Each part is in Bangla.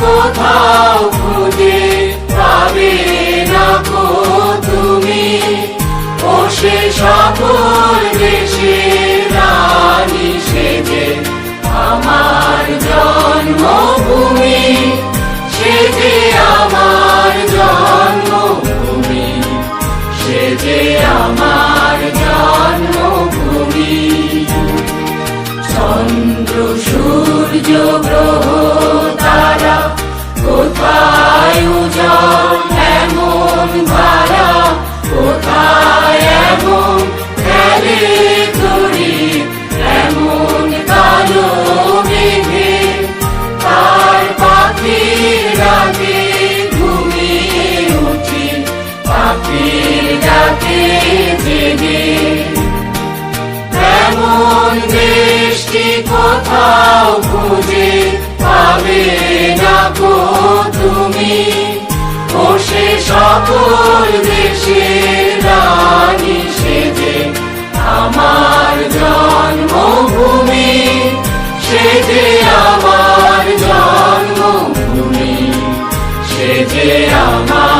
কোথাও খুঁজে পাবে না তুমি। ও সে সকল দেশের রানী সেজে আমার জন্মভূমি সে যে আমার জন্মভূমি সে যে আমার জন্মভূমি। চন্দ্র সূর্য গ্রহ তারা কোথাও খুঁজে পাবে না গো তুমি। ও সে সকল দেশের রানী সেজে আমার জন্মভূমি, সে আমার জন্মভূমি, সে আমার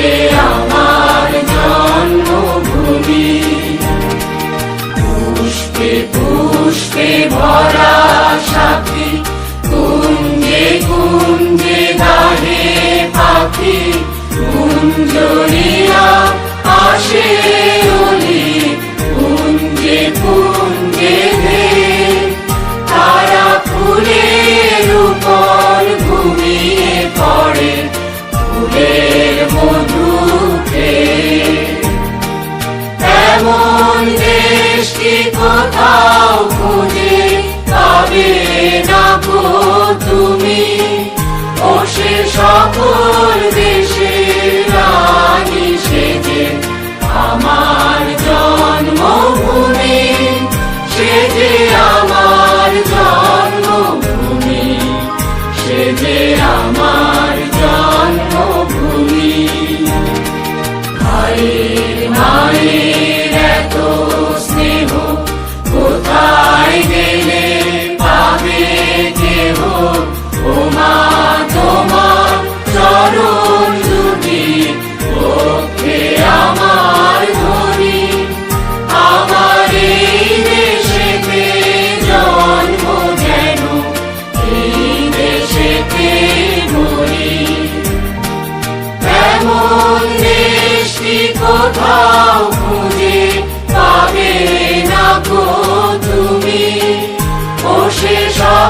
যে আমার জন্মভূমি। পুষ্পে পুষ্পে ভরা সাথী কুঞ্জে কুঞ্জে গাহে পাখি কুঞ্জরিয়া আসে। দেশটি কোথাও খুঁজে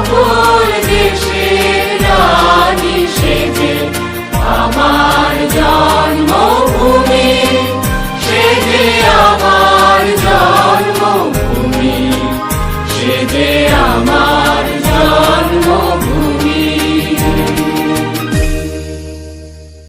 সকল দেশে রানী আমার জন্মভূমি সেজে আমার আমার